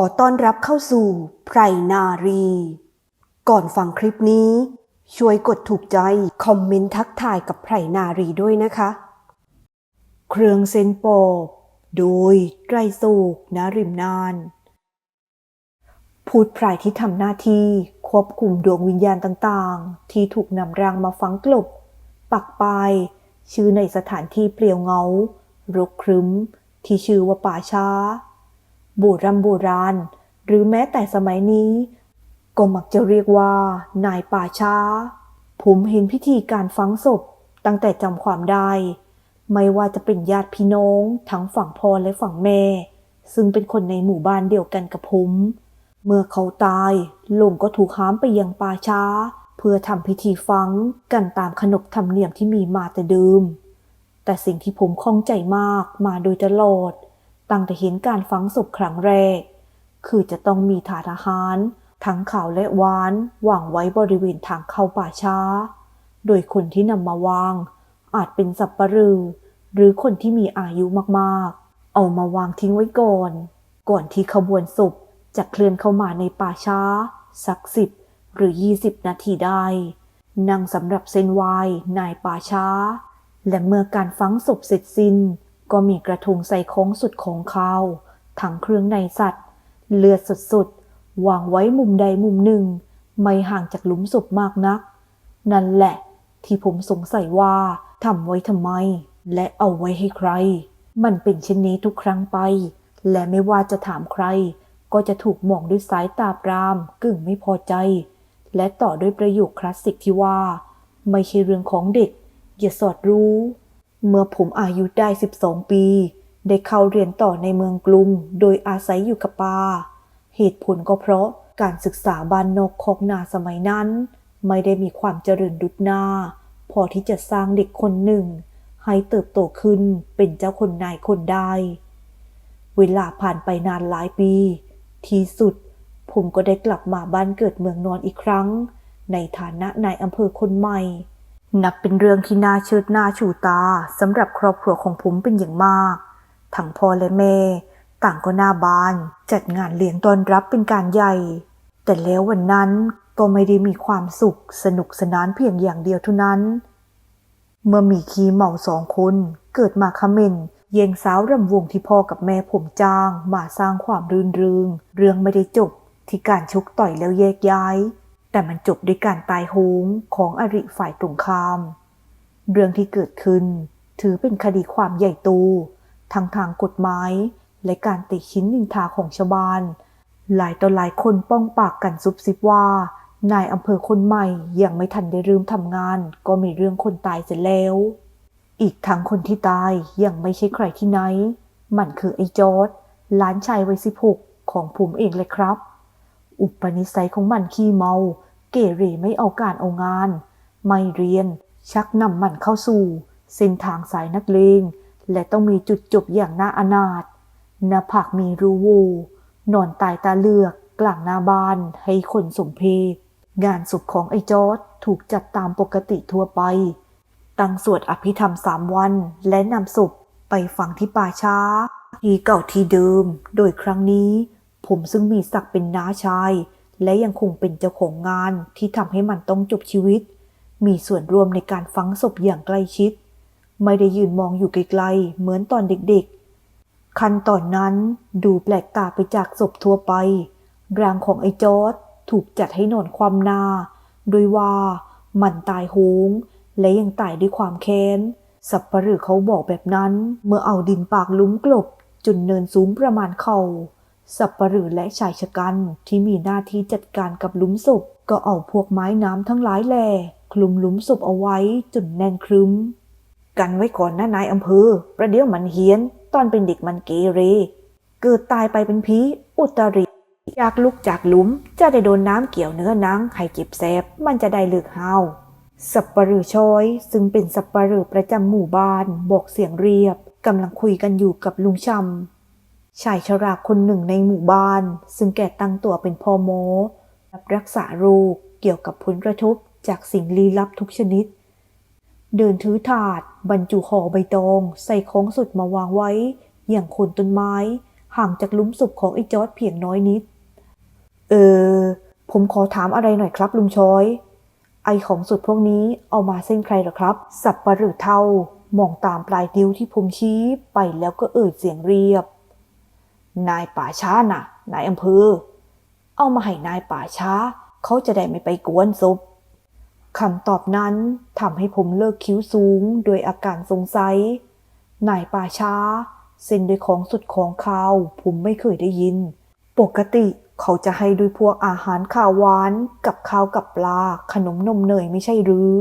อต้อนรับเข้าสู่ไพรนารี ก่อนฟังคลิปนี้ ช่วยกดถูกใจ คอมเมนต์ทักทายกับไพรนารีด้วยนะคะ เครื่องเซนปอบโดยไตรสุกนาริมนานพูดไพรที่ทำหน้าที่ควบคุมดวงวิญญาณต่างๆ ที่ถูกนำร่างมาฝังกลบ ปักปายชื่อในสถานที่เปลี่ยวเงารกครึ้ม ที่ชื่อว่าป่าช้า บราณโบราณ หรือแม้แต่สมัยนี้ ก็มักจะเรียกว่า นายป่าช้า ผมเห็นพิธีการฝังศพตั้งแต่จำความได้ ไม่ว่าจะเป็นญาติพี่น้องทั้งฝั่งพ่อและฝั่งแม่ ซึ่งเป็นคนในหมู่บ้านเดียวกันกับผม เมื่อเขาตายลุงก็ถูกห้ามไปยังป่าช้า เพื่อทำพิธีฝังกันตามขนบธรรมเนียมที่มีมาแต่เดิมแต่สิ่งที่ผมข้องใจมากมาโดยตลอด ตั้งแต่เห็นการฝังศพครั้งแรก คือจะต้องมีถาดอาหาร ทั้งขาวและหวานวางไว้บริเวณทางเข้าป่าช้า โดยคนที่นำมาวาง อาจเป็นสับปะรือ หรือคนที่มีอายุมากๆ เอามาวางทิ้งไว้ก่อน ก่อนที่ขบวนศพจะเคลื่อนเข้ามาในป่าช้า สักสิบหรือ20นาทีได้นั่งสำหรับเส้นไหวนายป่าช้า และเมื่อการฝังศพเสร็จสิ้น ก็มีกระทงใส่ของสุดของเขาทั้งเครื่องในสัตว์ เลือดสุดๆวางไว้มุมใดมุมหนึ่ง ไม่ห่างจากหลุมศพมากนัก นั่นแหละ ที่ผมสงสัยว่าทำไว้ทำไม และเอาไว้ให้ใคร มันเป็นเช่นนี้ทุกครั้งไป และไม่ว่าจะถามใคร ก็จะถูกมองด้วยสายตาปรามกึ่งไม่พอใจ และต่อด้วยประโยคคลาสสิกที่ว่า ไม่ใช่เรื่องของเด็กอย่าสอดรู้ เมื่อผมอายุได้ 12 ปี ได้เข้าเรียนต่อในเมืองกรุงโดยอาศัยอยู่กับป้า เหตุผลก็เพราะการศึกษาบ้านนอกคอกนาสมัยนั้น ไม่ได้มีความเจริญดุจนา พอที่จะสร้างเด็กคนหนึ่ง ให้เติบโตขึ้นเป็นเจ้าคนนายคนได้ เวลาผ่านไปนานหลายปี ที่สุด ผมก็ได้กลับมาบ้านเกิดเมืองนอนอีกครั้ง ในฐานะนายอำเภอคนใหม่ นับเป็นเรื่องที่น่าเชิดหน้าชูตาสำหรับครอบครัวของผมเป็นอย่างมาก ทั้งพ่อและแม่ ต่างก็หน้าบาน จัดงานเลี้ยงต้อนรับเป็นการใหญ่ แต่แล้ววันนั้นก็ไม่ได้มีความสุขสนุกสนานเพียงอย่างเดียวเท่านั้น เมื่อมีขี้เมาสองคน เกิดมาคอมเมนเยงสาวรำวงที่พ่อกับแม่ผมจ้าง มาสร้างความรื่นเริงเรื่องไม่ได้จบที่การชกต่อยแล้วแยกย้าย แต่มันจบด้วยการตายโหงของอริฝ่ายตรงข้าม เรื่องที่เกิดขึ้น ถือเป็นคดีความใหญ่โตทั้งทางกฎหมายและการติชิ้นนินทาของชาวบ้าน หลายต่อหลายคนป้องปากกันซุบซิบว่า นายอำเภอคนใหม่ยังไม่ทันได้เริ่มทำงาน ก็มีเรื่องคนตายเสร็จแล้ว อีกทั้งคนที่ตายยังไม่ใช่ใครที่ไหน มันคือไอ้จอร์ดหลานชายวัยสิบหกของผมเองเลยครับ อุปนิสัยของมันขี้เมา เกเรไม่เอาการเอางาน ไม่เรียน ชักนำมันเข้าสู่เส้นทางสายนักเลง และต้องมีจุดจบอย่างน่าอนาถหน้าผากมีรูโว นอนตายตาเลือก กลางหน้าบ้านให้คนสมเพชงานศพของไอ้จอร์ดถูกจัดตามปกติทั่วไป ตั้งสวดอภิธรรมสามวันและนำศพไปฝังที่ป่าช้า ที่เก่าที่เดิม โดยครั้งนี้ ผมซึ่งมีศักดิ์เป็นน้าชาย และยังคงเป็นเจ้าของงานที่ทำให้มันต้องจบชีวิต มีส่วนร่วมในการฝังศพอย่างใกล้ชิด ไม่ได้ยืนมองอยู่ไกลๆ เหมือนตอนเด็กๆ ขั้นตอนนั้นดูแปลกตาไปจากศพทั่วไป ร่างของไอ้จอร์ดถูกจัดให้นอนความหน้าโดยว่ามันตายโหง และยังตายด้วยความแค้น สับปะหรือเขาบอกแบบนั้น เมื่อเอาดินปากลุ้มกลบจนเนินสูงประมาณเขา่า สับปะเหรือและชายชะกันที่มีหน้าที่จัดการกับหลุมศพ ก็เอาพวกไม้น้ำทั้งหลายแหล่คลุมหลุมศพเอาไว้จนแน่นครึ้ม กันไว้ก่อนนะนายอำเภอ ประเดี๋ยวมันเฮี้ยน ตอนเป็นเด็กมันเกเร เกิดตายไปเป็นผีอุตริอยากลุกจากหลุมจะได้โดนน้ำเกี่ยวเนื้อนังให้เจ็บแสบมันจะได้เลิกเฮาสับปะเหรือชอย ซึ่งเป็นสับปะเหรือประจำหมู่บ้านบอกเสียงเรียบกำลังคุยกันอยู่กับลุงชำ ชายชราคนหนึ่งในหมู่บ้าน ซึ่งแกตั้งตัวเป็นพ่อหมรับรักษาโรคเกี่ยวกับผลกระทบจากสิ่งลี้ลับทุกชนิด เดินถือถาด บรรจุห่อใบตอง ใส่ของสดมาวางไว้ อย่างโคนต้นไม้ ห่างจากหลุมศพของไอ้จอร์ดเพียงน้อยนิด เออ ผมขอถามอะไรหน่อยครับลุงชอย ไอของสุดพวกนี้เอามาเส้นใครหรอครับ สับปะหรือเท่ามองตามปลายนิ้วที่ผมชี้ไปแล้วก็เอ่ยเสียงเรียบ นายป่าช้าน่ะ นายอำเภอ เอามาให้นายป่าช้า เขาจะได้ไม่ไปกวนศพคำตอบนั้นทำให้ผมเลิกคิ้วสูงโดยอาการสงสัย นายป่าช้าเซ็นด้วยของสุดของขาว ผมไม่เคยได้ยิน ปกติเขาจะให้ด้วยพวกอาหารข้าวหวาน กับข้าวกับปลา ขนมนมเนยไม่ใช่หรือ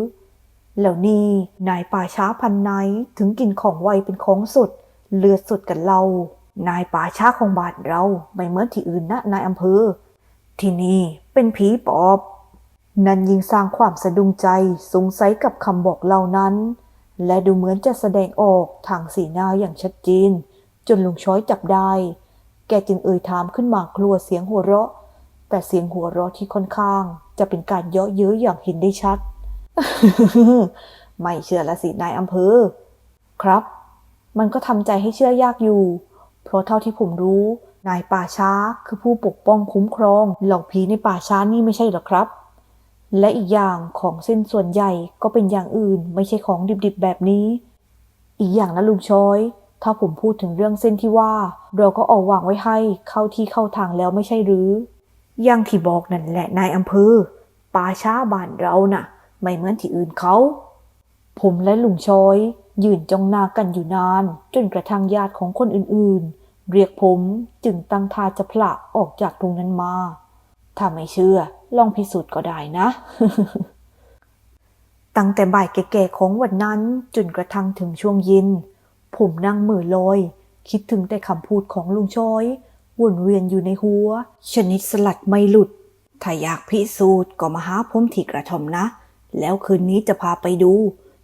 แล้วนี่นายป่าช้าพันไหนถึงกินของไวเป็นของสด เลือดสดกันเรา นายป่าช้าของบ้านเราไม่เหมือนที่อื่นนะนายอำเภอ ที่นี่เป็นผีปอบ นั่นยิ่งสร้างความสะดุ้งใจสงสัยกับคำบอกเหล่านั้น และดูเหมือนจะแสดงออกทางสีหน้าอย่างชัดเจนจนลุงช้อยจับได้ แกจึงเอ่ยถามขึ้นมากลัวเสียงหัวเราะ แต่เสียงหัวเราะที่ค่อนข้าง จะเป็นการเยาะเย้ยอย่างเห็นได้ชัด ไม่เชื่อละสินายอำเภอ ครับ มันก็ทำใจให้เชื่อยากอยู่ เพราะเท่าที่ผมรู้ นายป่าช้าคือผู้ปกป้องคุ้มครอง เหล่าผีในป่าช้านี่ไม่ใช่หรอครับ และอีกอย่างของเส้นส่วนใหญ่ก็เป็นอย่างอื่นไม่ใช่ของดิบๆแบบนี้ อีกอย่างนะลุงช้อย ถ้าผมพูดถึงเรื่องเส้นที่ว่า เราก็เอาวางไว้ให้เข้าที่เข้าทางแล้วไม่ใช่หรือย่างที่บอกนั่นแหละนายอำเภอป่าช้าบ้านเราน่ะ ไม่เหมือนที่อื่นเขา ผมและลุงช้อย ยืนจ้องหน้ากันอยู่นาน จนกระทั่งญาติของคนอื่นๆ เรียกผมจึงตั้งท่าจะผละออกจากตรงนั้นมา ถ้าไม่เชื่อ ลองพิสูจน์ก็ได้นะ ตั้งแต่บ่ายแก่ๆของวันนั้น จนกระทั่งถึงช่วงเย็น ผมนั่งมือลอย คิดถึงแต่คำพูดของลุงช้อยวนเวียนอยู่ในหัว ชนิดสลัดไม่หลุด ถ้าอยากพิสูจน์ก็มาหาผมที่กระท่อมนะ แล้วคืนนี้จะพาไปดู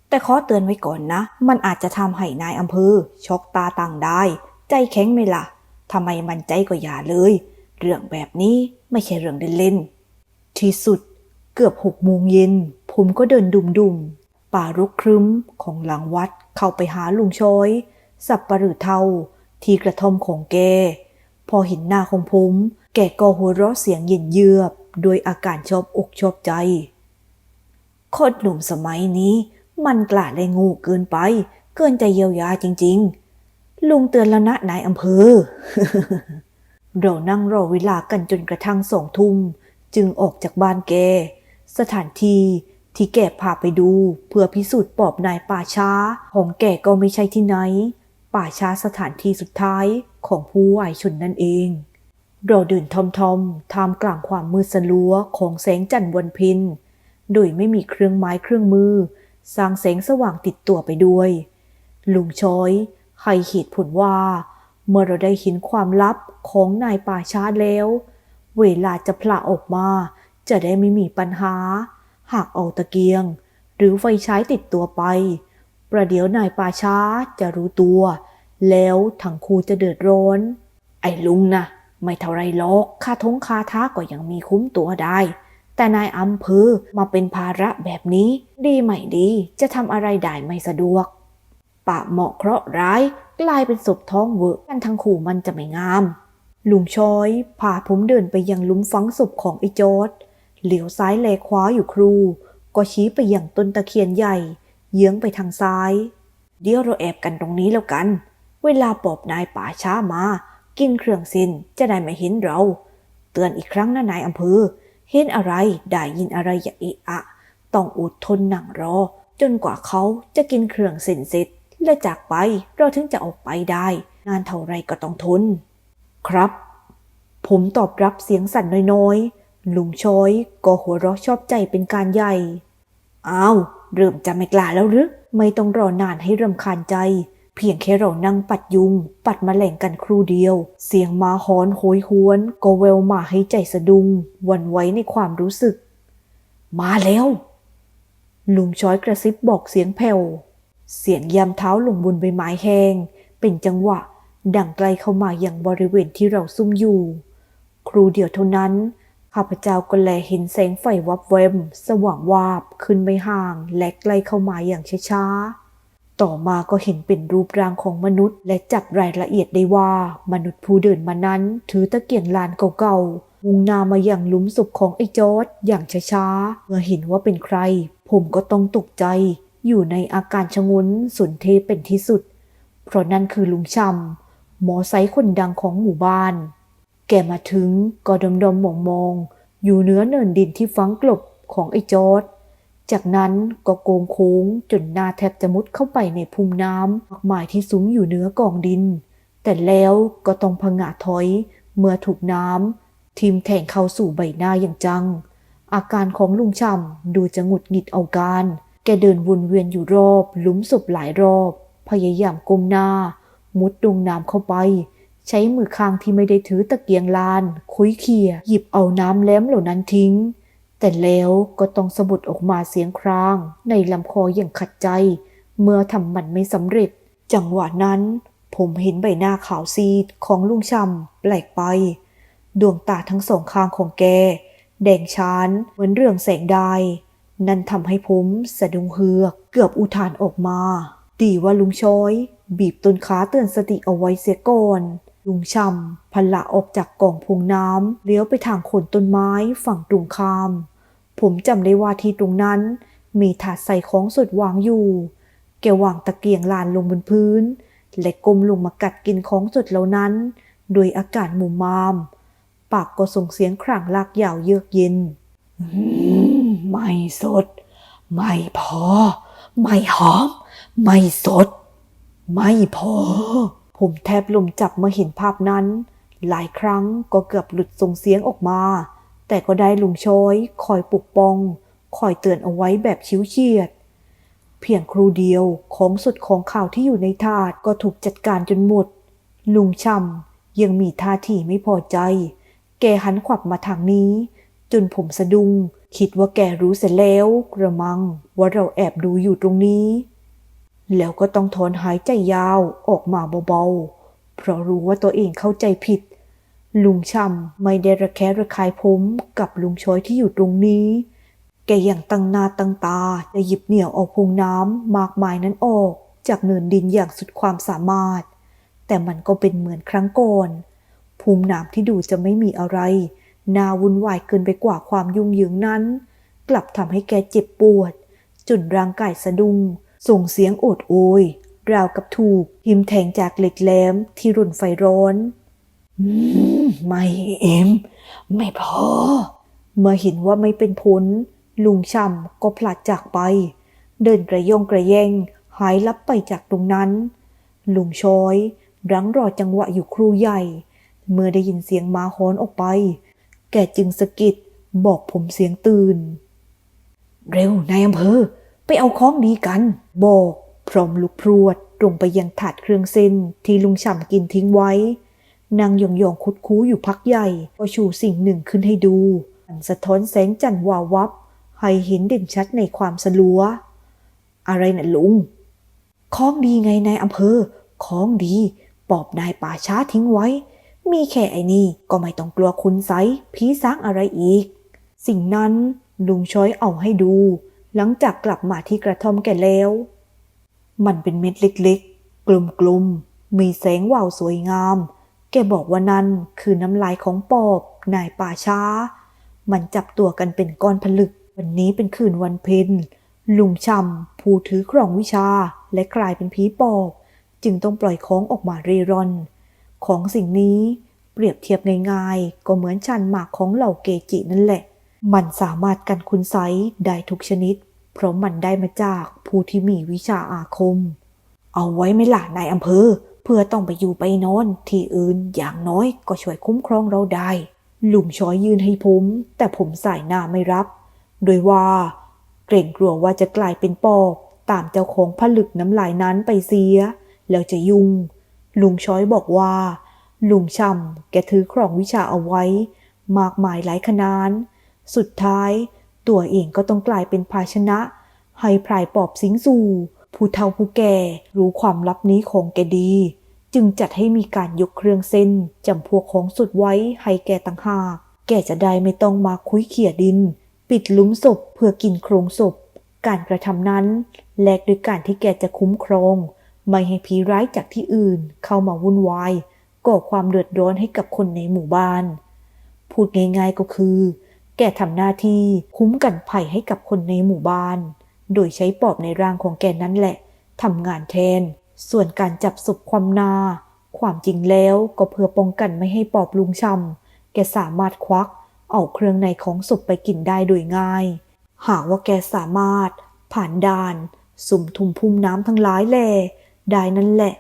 แต่ขอเตือนไว้ก่อนนะ มันอาจจะทำให้นายอำเภอช็อกตาต่างได้ ใจแข็งไหมล่ะทำไมมันใจก็อย่าเลย เรื่องแบบนี้ไม่ใช่เรื่องเล่นๆที่สุดเกือบหกโมงเย็น ผมก็เดินดุมๆ ป่ารกครึ้มของหลังวัดเข้าไปหาลุงช้อย สับปะหรือเทาที่กระท่อมของแก พอเห็นหน้าของผม แกก็หัวเราะเสียงเย็นเยือกโดยอาการชอบอกชอบใจ โคตรหนุ่มสมัยนี้ มันกล้าได้งูเกินไป เกินใจเยียวยาจริง ๆ ลุงเตือนแล้วนะนายอำเภอ เรานั่งรอเวลากันจนกระทั่งสองทุ่มจึงออกจากบ้านแก สถานที่ที่แกพาไปดู เพื่อพิสูจน์ปอบนายป่าช้า ของแกก็ไม่ใช่ที่ไหน ป่าช้าสถานที่สุดท้ายของผู้วายชนนั่นเอง เราเดินทอมทอมๆท่ามกลางความมืดสลัวของแสงจันทร์วันเพ็ญโดยไม่มีเครื่องไม้เครื่องมือ สร้างแสงสว่างติดตัวไปด้วย ลุงช้อยให้เหตุผลว่า เมื่อเราได้เห็นความลับของนายป่าช้าแล้ว เวลาจะผละออกมาจะได้ไม่มีปัญหา หากเอาตะเกียง หรือไฟใช้ติดตัวไป ประเดี๋ยวนายป่าช้าจะรู้ตัว แล้วทั้งคู่จะเดือดร้อน ไอ้ลุงนะไม่เท่าไรหรอกค่าทงคาท้าก็ยังมีคุ้มตัวได้ แต่นายอำเภอมาเป็นภาระแบบนี้ ดีไม่ดีจะทำอะไรได้ไม่สะดวกปะเหมาะเคราะห์ร้าย กลายเป็นศพท้องเวอะกันทั้งคู่มันจะไม่งาม ลุงช้อยพาผมเดินไปยังลุมฝังศพของไอ้จอร์ดเหลียวซ้ายแลขวาอยู่ครู ก็ชี้ไปยังต้นตะเคียนใหญ่ เยื้องไปทางซ้าย เดี๋ยวเราแอบกันตรงนี้แล้วกัน เวลาปอบนายป่าช้ามา กินเครื่องส้นจะได้ไม่เห็นเรา เตือนอีกครั้งนะนายอำเภอ เห็นอะไรได้ยินอะไรอย่าเอะอะ ต้องอดทนนั่งรอ จนกว่าเขาจะกินเครื่องเส้นเสร็จ และจากไปเราถึงจะออกไปได้งานเท่าไรก็ต้องทน ครับ ผมตอบรับเสียงสั่นน้อยๆ ลุงช้อยก็หัวเราะชอบใจเป็นการใหญ่อ้าวเริ่มจะไม่กล้าแล้วหรือไม่ต้องรอนานให้รำคาญใจ เพียงแค่เรานั่งปัดยุง ปัดมแมลงกันครู่เดียว เสียงมาฮอนโหยหวน ก็แววมาให้ใจสะดุงหวันไหวในความรู้สึก มาแล้ว ลุงช้อยกระซิบบอกเสียงแผ่ว เสียงยามเท้าลงบนใบไม้แห้ง เป็นจังหวะ ดังไกลเข้ามาอย่างบริเวณที่เราซุ่มอยู่ ครูเดียวเท่านั้นข้าพเจ้าก็แลเห็นแสงไฟวับแวม สว่างวาบขึ้นไม่ห่างและใกล้เข้ามาอย่างช้าๆ ต่อมาก็เห็นเป็นรูปร่างของมนุษย์ และจับรายละเอียดได้ว่ามนุษย์ผู้เดินมานั้น ถือตะเกียงลานเก่าๆมุ่งหน้ามาอย่างลุมศพของไอ้จอร์ดอย่างช้าๆ เมื่อเห็นว่าเป็นใคร ผมก็ต้องตกใจ อยู่ในอาการชงนสุนเทเป็นที่สุด เพราะนั่นคือลุงชำหมอไซค์คนดังของหมู่บ้าน แกมาถึงก็ดมดมองมองๆอยู่เหนือเนินดินที่ฝังกลบของไอ้จอร์ด จากนั้นก็โกงโค้งจนหน้าแทบจะมุดเข้าไปในภูมิน้ำมากมายที่ซุ้มอยู่เหนือกองดิน แต่แล้วก็ต้องพงะถอย เมื่อถูกน้ำทิมแทงเข้าสู่ใบหน้าอย่างจัง อาการของลุงช่ำดูจะหงุดหงิดเอาการ แกเดินวนเวียนอยู่รอบหลุมศพหลายรอบ พยายามก้มหน้า มุดดงน้ำเข้าไป ใช้มือข้างที่ไม่ได้ถือตะเกียงลาน คุยเขี่ยหยิบเอาน้ำแล้มเหล่านั้นทิ้ง แต่แล้วก็ต้องสะบุดออกมาเสียงคราง ในลำคออย่างขัดใจ เมื่อทำมันไม่สำเร็จ จังหวะนั้น ผมเห็นใบหน้าขาวซีดของลุงชำแปลกไป ดวงตาทั้งสองข้างของแก แดงชานเหมือนเรื่องแสงได้นั่นทำให้ผมสะดุ้งเฮือกเกือบอุทานออกมา ดีว่าลุงช้อย บีบต้นขาเตือนสติเอาไว้เสียก่อนลุงชำพละออกจากกล่องพวงน้ำเลี้ยวไปทางโคนต้นไม้ฝั่งตรงข้าม ผมจำได้ว่าที่ตรงนั้น มีถาดใส่ของสดวางอยู่ แกวางตะเกียงลานลงบนพื้น และก้มลงมากัดกินของสดเหล่านั้น โดยอากาศหมุมมาม ปากก็ส่งเสียงครางลากยาวเยือกเย็นอืมไม่สด ไม่พอ ไม่หอม ไม่สด ไม่พอ ผมแทบลมจับเมื่อเห็นภาพนั้น หลายครั้งก็เกือบหลุดส่งเสียงออกมา แต่ก็ได้ลุงช้อยคอยปลุกปอง คอยเตือนเอาไว้แบบชิวเฉียด เพียงครูเดียวของสุดของข่าวที่อยู่ในถาดก็ถูกจัดการจนหมด ลุงช่ำยังมีท่าทีไม่พอใจ แกหันขวับมาทางนี้ จนผมสะดุง้งคิดว่าแกรู้เสร็จแล้วกระมังว่าเราแอบดูอยู่ตรงนี้ แล้วก็ต้องถอนหายใจยาวออกมาเบาๆ เพราะรู้ว่าตัวเองเข้าใจผิด ลุงช่ำไม่ได้ระแคะระคายผมกับลุงช้อยที่อยู่ตรงนี้ แกอยังตั้งหน้าตั้งตาจะหยิบเหนี่ยวเอาพงน้ำมากมายนั้นออก จากเนินดินอย่างสุดความสามารถ แต่มันก็เป็นเหมือนครั้งก่อนภูมิน้ำที่ดูจะไม่มีอะไรน่าวุ่นวายเกินไปกว่าความยุ่งเหยิงนั้น กลับทำให้แกเจ็บปวด จนร่างกายสะดุ้ง ส่งเสียงโอดโอย ราวกับถูกหิมแทงจากเหล็กแหลมที่รุนไฟร้อน ไม่เอ็มไม่พอ เมื่อเห็นว่าไม่เป็นผล ลุงช่ำก็พลัดจากไป เดินกระยองกระแยงหายลับไปจากตรงนั้น ลุงช้อยรั้งรอจังหวะอยู่ครูใหญ่ เมื่อได้ยินเสียงมาฮอนออกไป แกจึงสะกิดบอกผมเสียงตื่น เร็วนายอำเภอ ไปเอาของดีกัน บอกพร้อมลุกพรวดตรงไปยังถาดเครื่องเส้นที่ลุงฉ่ำกินทิ้งไว้ นางยองยองคุดคู้อยู่พักใหญ่ก็ชูสิ่งหนึ่งขึ้นให้ดูมันสะท้อนแสงจันทร์วาววับ ให้เห็นเด่นชัดในความสลัว อะไรน่ะลุงของดีไงนายอำเภอ ของดี ปอบนายป่าช้าทิ้งไว้ มีแค่ไอ้นี่ก็ไม่ต้องกลัวคุณไซผีสางอะไรอีก สิ่งนั้นลุงช้อยเอาให้ดู หลังจากกลับมาที่กระท่อมแกแล้ว มันเป็นเม็ดเล็กๆ กลมๆ มีแสงวาวสวยงาม แกบอกว่านั่นคือน้ำลายของปอบนายป่าช้า มันจับตัวกันเป็นก้อนผลึก วันนี้เป็นคืนวันเพ็ญลุงชำผู้ถือครองวิชาและกลายเป็นผีปอบ จึงต้องปล่อยของออกมาเร่ร่อน ของสิ่งนี้เปรียบเทียบง่ายๆก็เหมือนชันหมากของเหล่าเกจินั่นแหละ มันสามารถกันคุณไซได้ทุกชนิด เพราะมันได้มาจากผู้ที่มีวิชาอาคม เอาไว้ไหม่ล่ะนายอำเภอ พื่อต้องไปอยู่ไปนอนที่อื่นอย่างน้อยก็ช่วยคุ้มครองเราได้ ลุงช้อยยืนให้ผม แต่ผมสายหน้าไม่รับ โดยว่า เกรงกลัวว่าจะกลายเป็นปอบตามเจ้าของผลึกน้ำลายนั้นไปเสีย แล้วจะยุ่ง ลุงช้อยบอกว่า ลุงช่ำแกถือครองวิชาเอาไว้ มากมายหลายขนาน สุดท้าย ตัวเองก็ต้องกลายเป็นภาชนะ ให้พรายปอบสิงสู่ผู้เฒ่าผู้แก่รู้ความลับนี้ของแกดี จึงจัดให้มีการยกเครื่องเส้นจำพวกของสุดไว้ให้แกต่างหาก แกจะได้ไม่ต้องมาคุยเขี่ยดิน ปิดหลุมศพเพื่อกินโครงศพ การกระทำนั้น แลกด้วยการที่แกจะคุ้มครอง ไม่ให้ผีร้ายจากที่อื่นเข้ามาวุ่นวายก่อความเดือดร้อนให้กับคนในหมู่บ้าน พูดง่ายๆก็คือ แกทำหน้าที่คุ้มกันภัยให้กับคนในหมู่บ้าน โดยใช้ปอบในร่างของแกนั่นแหละทำงานแทน ส่วนการจับศพความนา ความจริงแล้วก็เพื่อป้องกันไม่ให้ปอบลุงช่ำแกสามารถควัก เอาเครื่องในของศพไปกินได้โดยง่าย หากว่าแกสามารถ ผ่านด่าน สุ่มทุ่มพุ่มน้ำทั้งหลายแหล่ได้นั่นแหละ